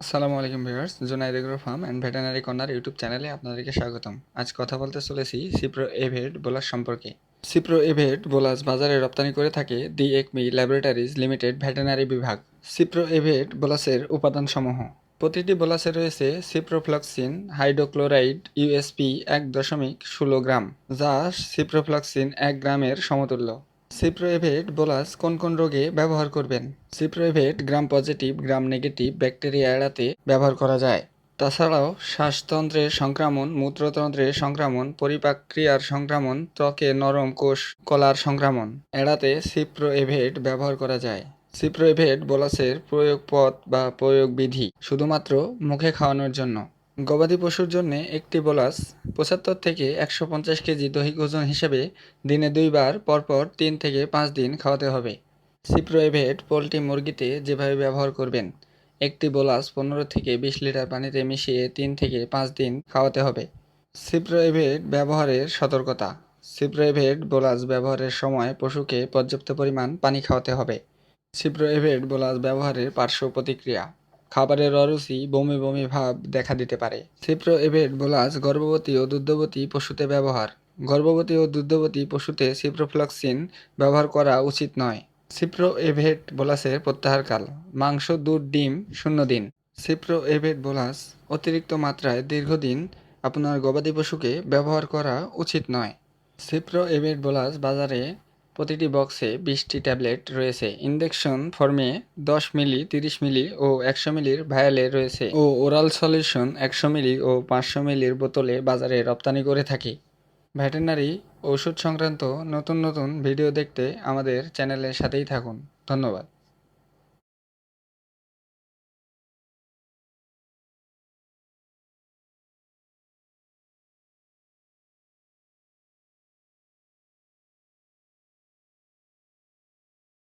আসসালামু আলাইকুম viewers, Junaid agro farm and veterinary corner YouTube চ্যানেলে আপনাদেরকে স্বাগতম। আজ কথা বলতে চলেছি সিপ্রো এভেট বোলাস সম্পর্কে। সিপ্রো এভেট বোলাস বাজারে রপ্তানি করে থাকে the ACME laboratories limited veterinary বিভাগ। সিপ্রো এভেট বোলাসের উপাদানসমূহ। প্রতিটি বোলাসে রয়েছে সিপ্রোফ্লক্সিন হাইড্রোক্লোরাইড ইউএসপি এক দশমিক ষোলো গ্রাম, যা সিপ্রোফ্লক্সিন এক গ্রামের সমতুল্য। সিপ্রোএভেট বোলাস কোন কোন রোগে ব্যবহার করবেন? Cipro Avet gram positive gram negative bacteria এড়াতে ব্যবহার করা যায়। তাছাড়াও শ্বাসতন্ত্রের সংক্রমণ, মূত্রতন্ত্রের সংক্রমণ পরিপাক ক্রিয়ার সংক্রমণ, ত্বকে নরম কোষ, কলার সংক্রমণ এড়াতে সিপ্রোএভেট ব্যবহার করা যায়। সিপ্রোএভেট বোলাসের প্রয়োগ পথ বা প্রয়োগ বিধি শুধুমাত্র মুখে খাওয়ানোর জন্য। গবাদি পশুর জন্য একটি বোলাস পঁচাত্তর থেকে একশো পঞ্চাশ কেজি দৈহিক ওজন হিসেবে দিনে দুইবার, পরপর তিন থেকে পাঁচ দিন খাওয়াতে হবে। সিপ্রোএভেট পোলট্রি মুরগিতে যেভাবে ব্যবহার করবেন, একটি বোলাস পনেরো থেকে বিশ লিটার পানিতে মিশিয়ে তিন থেকে পাঁচ দিন খাওয়াতে হবে। সিপ্রোএভেট ব্যবহারের সতর্কতা। সিপ্রোএভেট বোলাস ব্যবহারের সময় পশুকে পর্যাপ্ত পরিমাণ পানি খাওয়াতে হবে। সিপ্রোএভেট বোলাস ব্যবহারের পার্শ্ব প্রতিক্রিয়া। খাবারের অরুচি, বমি বমি ভাব দেখা দিতে পারে। সিপ্রো এভেট বোলাস গর্ভবতী ও দুগ্ধবতী পশুতে ব্যবহার। গর্ভবতী ও দুগ্ধবতী পশুতে সিপ্রোফ্লক্সিন ব্যবহার করা উচিত নয়। সিপ্রো এভেট বোলাসের প্রত্যাহারকাল, মাংস, দুধ, ডিম, শূন্য দিন। সিপ্রো এভেট বোলাস অতিরিক্ত মাত্রায় দীর্ঘদিন আপনার গবাদি পশুকে ব্যবহার করা উচিত নয়। সিপ্রো এভেট বোলাস বাজারে প্রতিটি বক্সে বিশটি ট্যাবলেট রয়েছে। ইনজেকশন ফর্মে দশ মিলি, তিরিশ মিলি ও একশো মিলির ভায়ালে রয়েছে ও ওরাল সলিউশন একশো মিলি ও পাঁচশো মিলির বোতলে বাজারে রপ্তানি করে থাকি। ভেটেনারি ওষুধ সংক্রান্ত নতুন নতুন ভিডিও দেখতে আমাদের চ্যানেলের সাথেই থাকুন। ধন্যবাদ।